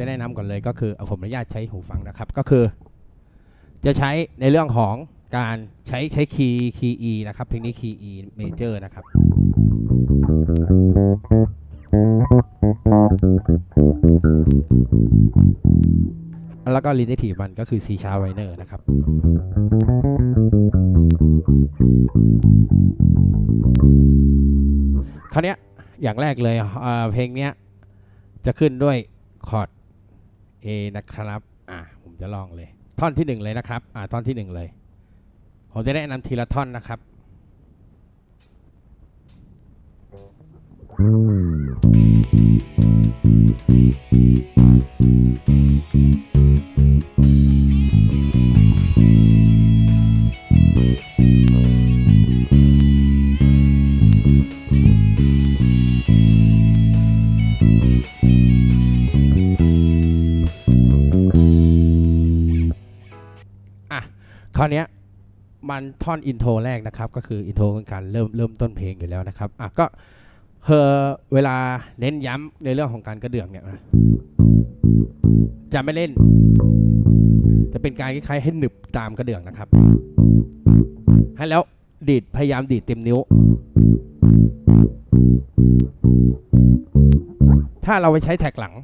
จะแนะนำก่อนเลยก็คือเอาผมอนุญาตใช้หูฟังนะครับ ก็คือ จะใช้ในเรื่องของการใช้ใช้คีย์คีย์ E นะครับเพลงนี้คีย์ E major นะครับแล้วก็ relative มันก็คือ C sharp minor นะครับ คราวนี้อย่างแรกเลยเเพลงเนี้ยจะขึ้นด้วยคอร์ด A นะครับ อะผมจะลองเลย ท่อนที่หนึ่งเลยนะครับ อ่าท่อนที่หนึ่งเลย ผมจะแนะนำทีละท่อนนะครับอะคราวเนี้ยมันท่อนอินโทรแรกนะครับ ก็คืออินโทรของการเริ่มเริ่มต้นเพลงอยู่แล้วนะครับอะก็เฮอเวลาเน้นย้ำในเรื่องของการกระเดื่องเนี่ยนะจะไม่เล่น จะเป็นการคล้ายๆให้หนึบตามกระเดื่องนะครับให้แล้วดีดพยายามดีดเต็มนิ้ว ถ้าเราไปใช้แท็กหลัง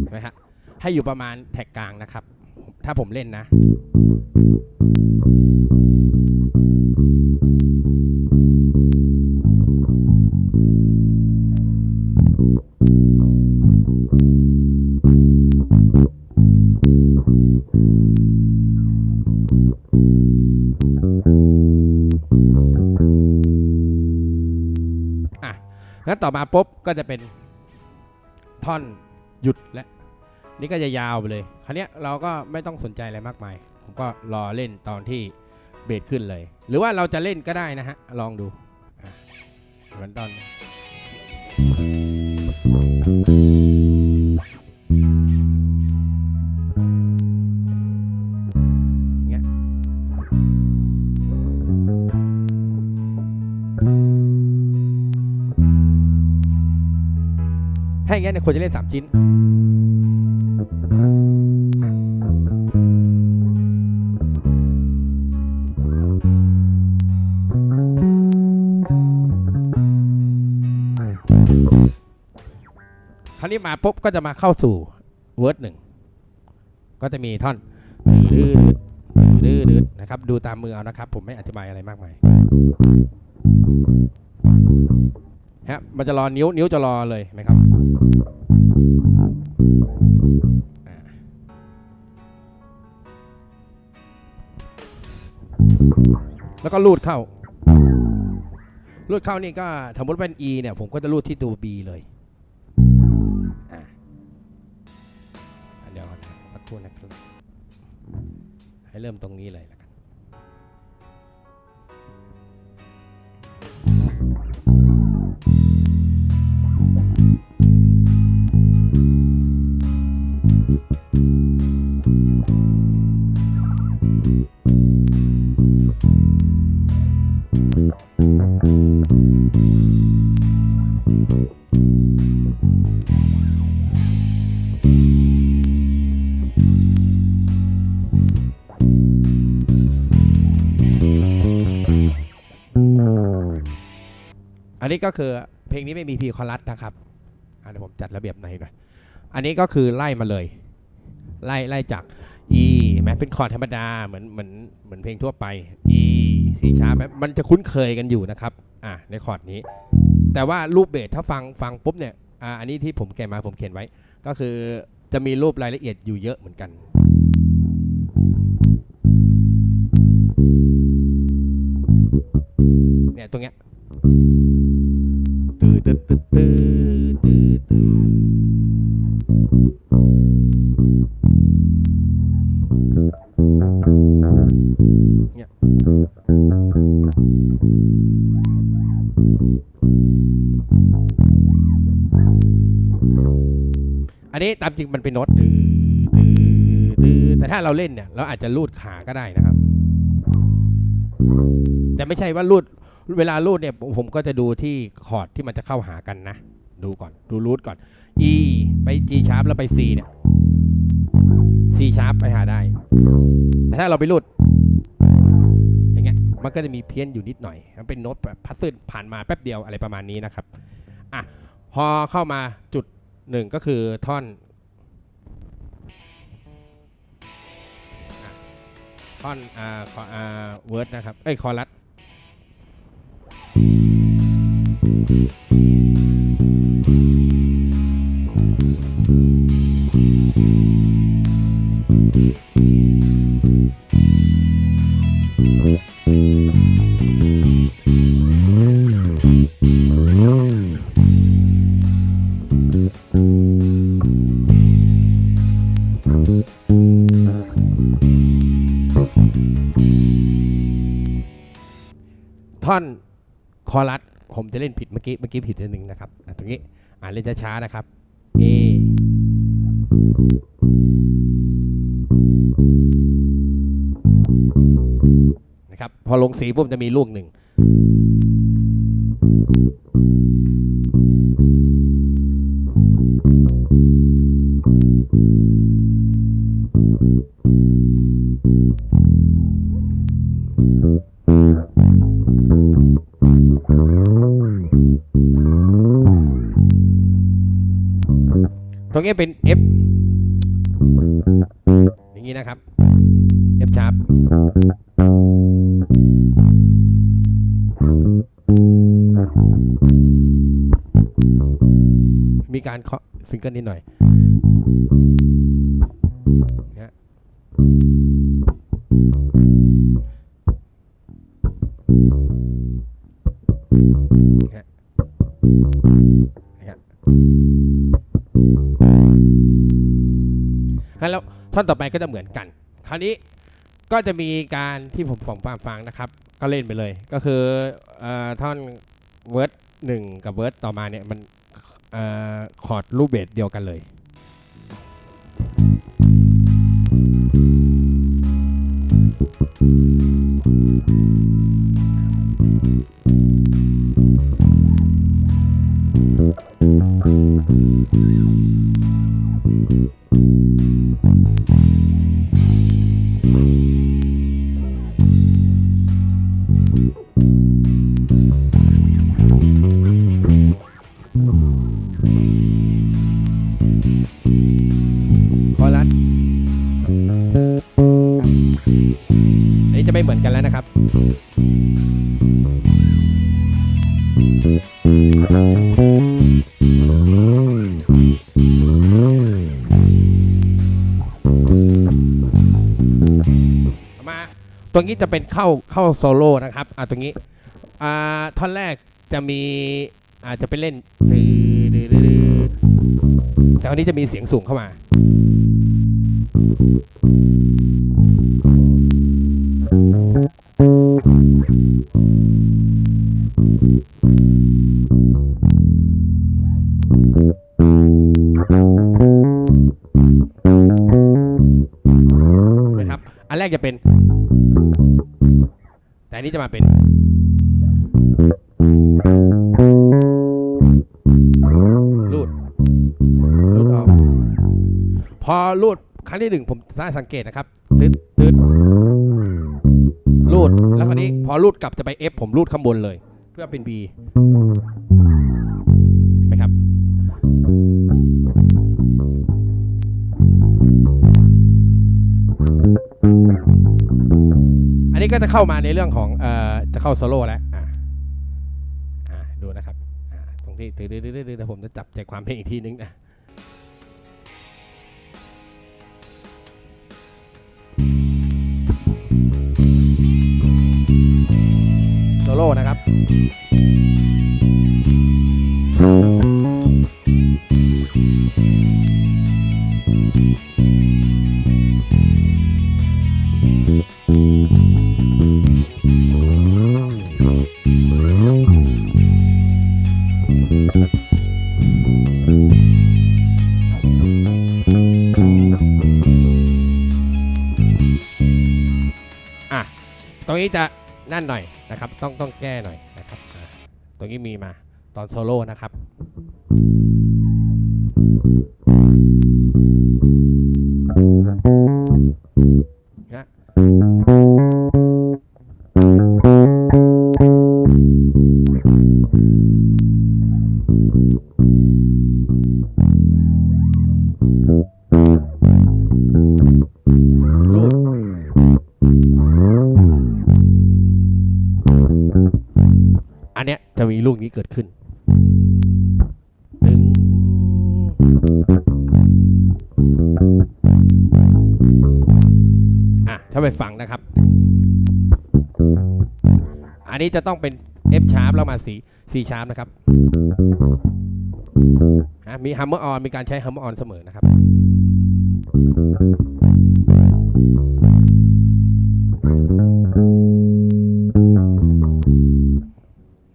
เห็นไหมฮะให้อยู่ประมาณแท็กกลางนะครับ ถ้าผมเล่นนะ อะงั้นต่อมาปุ๊บก็จะเป็นท่อน หยุดและ นี่ก็จะยาวไปเลย คราวนี้เราก็ไม่ต้องสนใจอะไรมากมาย ผมก็รอเล่นตอนที่เบสขึ้นเลย หรือว่าเราจะเล่นก็ได้นะฮะ ลองดูเหมือนตอน อย่างเงี้ยเนี่ยควรจะเล่นสามชิ้น คราวนี้มาปุ๊บก็จะมาเข้าสู่เวิร์ดหนึ่งก็จะมีท่อนดื้อดื้อดื้อนะครับ ดูตามมือเอานะครับ ผมไม่อธิบายอะไรมากมายฮะมันจะรอนิ้วนิ้วจะรอเลยไหมครับ ก็ลูดเข้า รูดเข้านี่ก็สมมติเป็น E เนี่ย ผมก็จะรูดที่ตัว B เลยอะอะเดี๋ยวก่อนนะสักครู่นะครับให้เริ่มตรงนี้เลย นี้ก็คือเพลงนี้ไม่มีพีคอรัสนะครับอะเดี๋ยวผมจัดระเบียบในหน่อย อันนี้ก็คือไล่มาเลย ไล่ไล่จาก E แม้เป็นคอร์ดธรรมดาเหมือนเหมือนเหมือนเพลงทั่วไป E C ชาร์ปมันจะคุ้นเคยกันอยู่นะครับอะในคอร์ดนี้ แต่ว่ารูปเบสถ้าฟังฟังปุ๊บเนี่ยอ่าอันนี้ที่ผมเขียนมาผมเขียนไว้ ก็คือจะมีรูปรายละเอียดอยู่เยอะเหมือนกันเนี่ยตรงเนี้ย ตามจริงมันเป็นโน้ตตื้อตื้อตื้อแต่ถ้าเราเล่นเนี่ย เราอาจจะลูดขาก็ได้นะครับ แต่ไม่ใช่ว่าลูดเวลารูดเนี่ยผมผมก็จะดูที่คอร์ดที่มันจะเข้าหากันนะ ดูก่อนดูรูทก่อน E ไป G sharp แล้วไป C เนี่ย C sharp ไปหาได้ แต่ถ้าเราไปรูดอย่างเงี้ยมันก็จะมีเพี้ยนอยู่นิดหน่อย มันเป็นโน้ตแบบพัสดผ่านมาแป๊บเดียวอะไรประมาณนี้นะครับอะพอเข้ามาจุดหนึ่งก็คือท่อน ท่อนอ่าคออ่าเวิร์ดนะครับ เอ้ย คอรัส จะเล่นผิดเมื่อกี้เมื่อกี้ผิดนิดนึงนะครับตรงนี้อ่านเล่นช้าๆนะครับ A นะครับพอลงสีปุ๊บจะมีลูกหนึ่ง ตรงนี้เป็น F อย่างนี้นะครับ F sharp มีการเคาะฟิงเกิลนิดหน่อย ท่อนต่อไปก็จะเหมือนกัน คราวนี้ก็จะมีการที่ผมฟังฟังฟังนะครับ ก็เล่นไปเลย ก็คืออท่อนเวิร์ดหนึ่งกับเวิร์ดต่อมาเนี่ยมันอคอร์ดรูปเบสเดียวกันเลย ตรงนี้จะเป็นเข้าเข้าโซโล่นะครับอ่าตรงนี้อ่าท่อนแรกจะมีอาจจะไปเล่นแต่วันนี้จะมีเสียงสูงเข้ามา นะครับ อันแรกจะเป็น แต่อันนี้จะมาเป็น รูด รูดออก พอรูดครั้งที่หนึ่งผมสร้างสังเกตนะครับตึ๊ดตึ๊ดรูด แล้วคราวนี้พอรูดกลับจะไป F ผมรูดข้างบนเลย เพื่อเป็น B เห็นไหมครับอัน นี้ก็จะเข้ามาในเรื่องของเอ่อจะเข้าโซโล่แล้วอ่าอ่าดูนะครับอ่าตรงที่ตื้อตื้อตื้อตื้อเดี๋ยวผมจะจับใจความเพลงอีกทีนึงนะโซโล่นะครับ ตรงนี้จะนั่นหน่อยนะครับ ต้องต้องแก้หน่อยนะครับ ตรงนี้มีมาตอนโซโล่นะครับนะ ดขึ้นตึงอะถ้าไปฟังนะครับ อันนี้จะต้องเป็น F sharp แล้วมา C C sharp นะครับฮะมี hammer on มีการใช้ hammer on เสมอนะครับ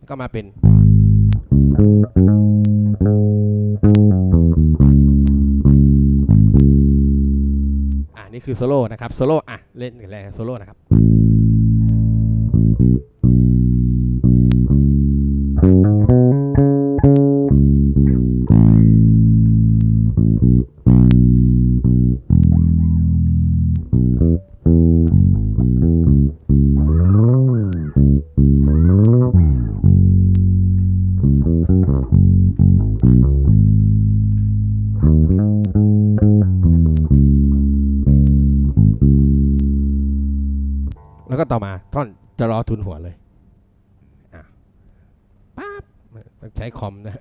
ก็มาเป็น อ่านี่คือโซโล่นะครับ โซโล่อะ เล่นกันแรกโซโล่นะครับ ใช้คอมนะ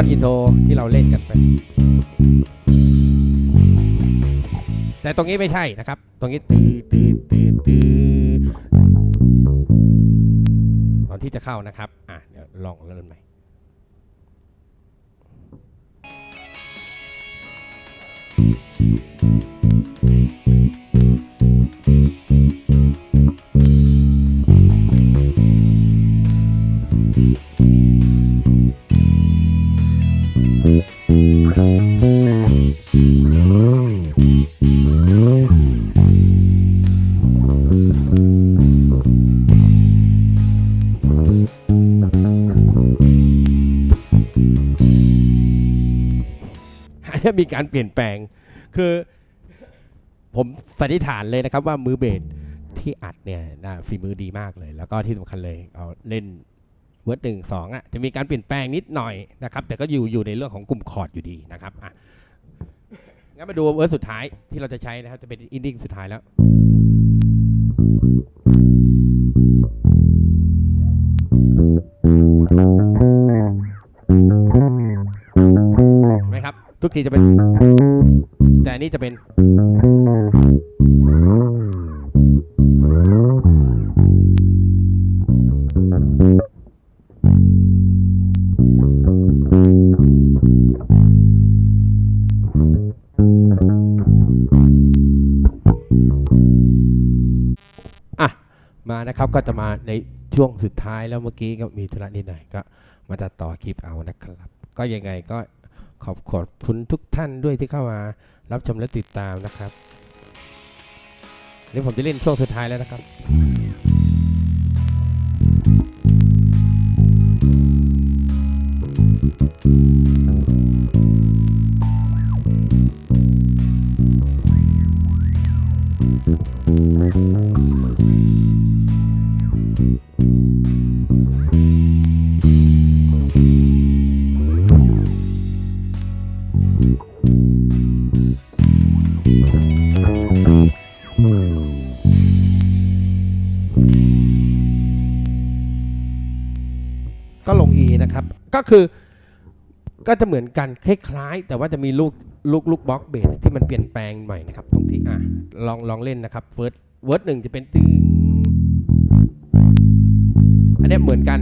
อนกับท่อนอินโทรที่เราเล่นกันไป แต่ตรงนี้ไม่ใช่นะครับ ตรงนี้ตือตือตือตือตอนที่จะเข้านะครับ อะ เดี๋ยวลองเริ่มใหม่ การเปลี่ยนแปลง คือผมสันนิษฐานเลยนะครับว่ามือเบสที่อัดเนี่ยนะฝีมือดีมากเลย แล้วก็ที่สำคัญเลยเอาเล่นเวิร์ดหนึ่งสองอะจะมีการเปลี่ยนแปลงนิดหน่อยนะครับ แต่ก็อยู่อยู่ในเรื่องของกลุ่มคอร์ดอยู่ดีนะครับอะงั้นมาดูเวิร์ดสุดท้ายที่เราจะใช้นะครับ จะเป็นอินดิ้งสุดท้ายแล้ว กทีจะเป็น แต่นนี้จะเป็น อะ มานะครับก็จะมาในช่วงสุดท้ายแล้วเมื่อกี้ก็มีธุระนิดหน่อยก็มาตัดต่อคลิปเอานะครับ ก็ยังไงก็ ขอบขอบคุณทุกท่านด้วยที่เข้ามารับชมและติดตามนะครับเดี๋ยวผมจะเล่นช่วงสุดท้ายแล้วนะครับ คือก็จะเหมือนกันคล้ายๆ แต่ว่าจะมีลูกลูกลูกบล็อกเบสที่มันเปลี่ยนแปลงใหม่นะครับ ตรงที่อะลองลองเล่นนะครับเฟิร์สเวิร์ดหนึ่งจะเป็นตึงอันนี้เหมือนกัน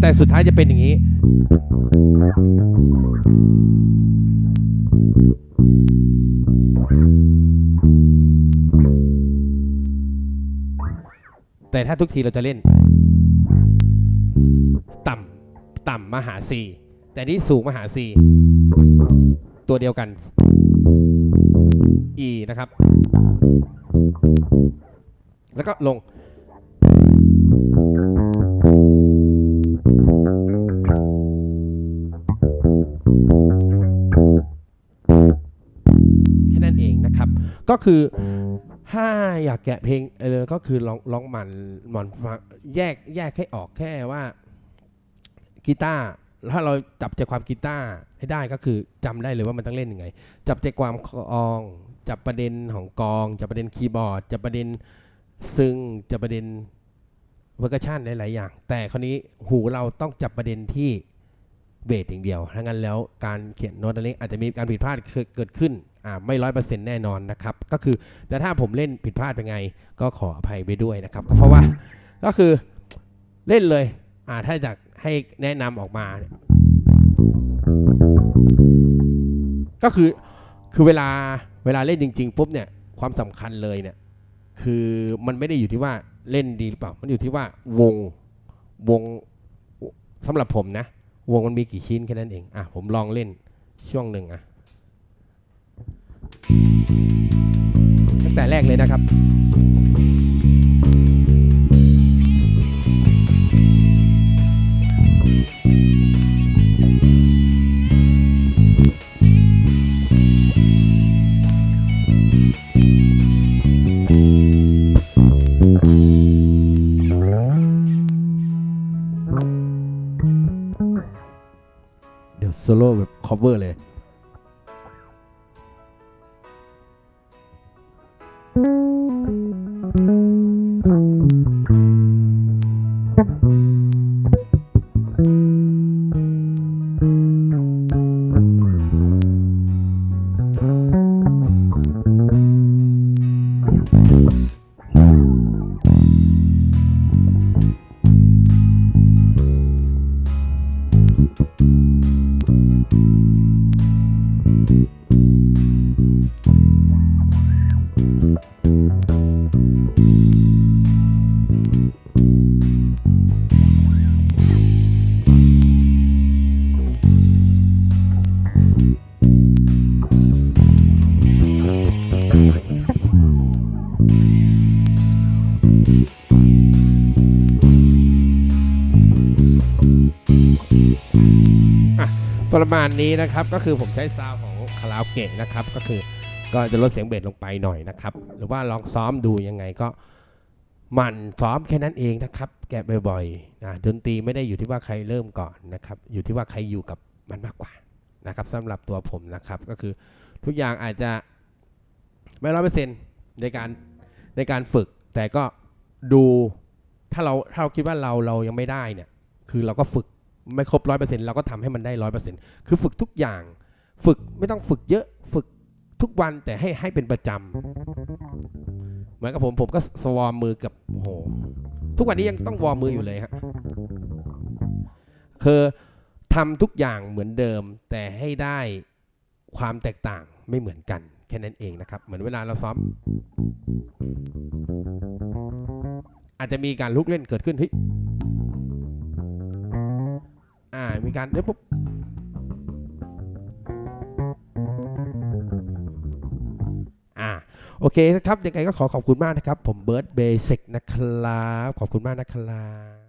แต่สุดท้ายจะเป็นอย่างนี้ แต่ถ้าทุกทีเราจะเล่น ต่ำต่ำมหา C แต่นี่สูงมหา C ตัวเดียวกัน E นะครับ แล้วก็ลง แค่นั้นเองนะครับ ก็คือ ถ้าอยากแกะเพลงเออก็คือลองลองหมันหมันฟังแยกแยกให้ออกแค่ว่ากีตาร์ถ้าเราจับใจความกีตาร์ให้ได้ก็คือจำได้เลยว่ามันต้องเล่นยังไง จับใจความกลอง จับประเด็นของกอง จับประเด็นคีย์บอร์ด จับประเด็นซึ่งจับประเด็นเวอร์กชันหลายๆอย่าง แต่คราวนี้หูเราต้องจับประเด็นที่เบสอย่างเดียวถ้างั้นแล้วการเขียนโน้ตอันนี้อาจจะมีการผิดพลาดเกิดขึ้น อ่าไม่ร้อยเปอร์เซ็นต์แน่นอนนะครับ ก็คือแต่ถ้าผมเล่นผิดพลาดเป็นไง ก็ขออภัยไปด้วยนะครับก็เพราะว่าก็คือเล่นเลยอ่าถ้าอยากให้แนะนำออกมาเนี่ยก็คือคือเวลาเวลาเล่นจริง ๆ ปุ๊บเนี่ยความสำคัญเลยเนี่ยคือมันไม่ได้อยู่ที่ว่าเล่นดีหรือเปล่า มันอยู่ที่ว่าวงวงสำหรับผมนะ วงมันมีกี่ชิ้นแค่นั้นเองอะผมลองเล่นช่วงหนึ่งอะ ตั้งแต่แรกเลยนะครับเดี๋ยวโซโล่แบบ cover เลย ประมาณนี้นะครับ ก็คือผมใช้ซาวของคาราโอเกะนะครับ ก็คือก็จะลดเสียงเบสลงไปหน่อยนะครับ หรือว่าลองซ้อมดูยังไงก็มันซ้อมแค่นั้นเองนะครับ แกะบ่อยๆนะดนตรีไม่ได้อยู่ที่ว่าใครเริ่มก่อนนะครับ อยู่ที่ว่าใครอยู่กับมันมากกว่านะครับสำหรับตัวผมนะครับ ก็คือทุกอย่างอาจจะไม่ร้อยเปอร์เซ็นต์ในการในการฝึก แต่ก็ดูถ้าเราถ้าเราคิดว่าเราเรายังไม่ได้เนี่ย คือเราก็ฝึก ไม่ครบร้อยเปอร์เซ็นต์เราก็ทำให้มันได้ร้อยเปอร์เซ็นต์คือฝึกทุกอย่าง ฝึกไม่ต้องฝึกเยอะฝึกทุกวันแต่ให้ให้เป็นประจำเหมือนกับผมผมก็สวอมมือกับโห ทุกวันนี้ยังต้องวอมมืออยู่เลยฮะคือทำทุกอย่างเหมือนเดิม แต่ให้ได้ความแตกต่างไม่เหมือนกันแค่นั้นเองนะครับ เหมือนเวลาเราซ้อม อาจจะมีการลุกเล่นเกิดขึ้นเฮ้ย อ่า มีการเดี๋ยวปุ๊บอ่าโอเคนะครับ ยังไงก็ขอขอบคุณมากนะครับ ผมเบิร์ดเบสิกนะครับ ขอบคุณมากนะครับ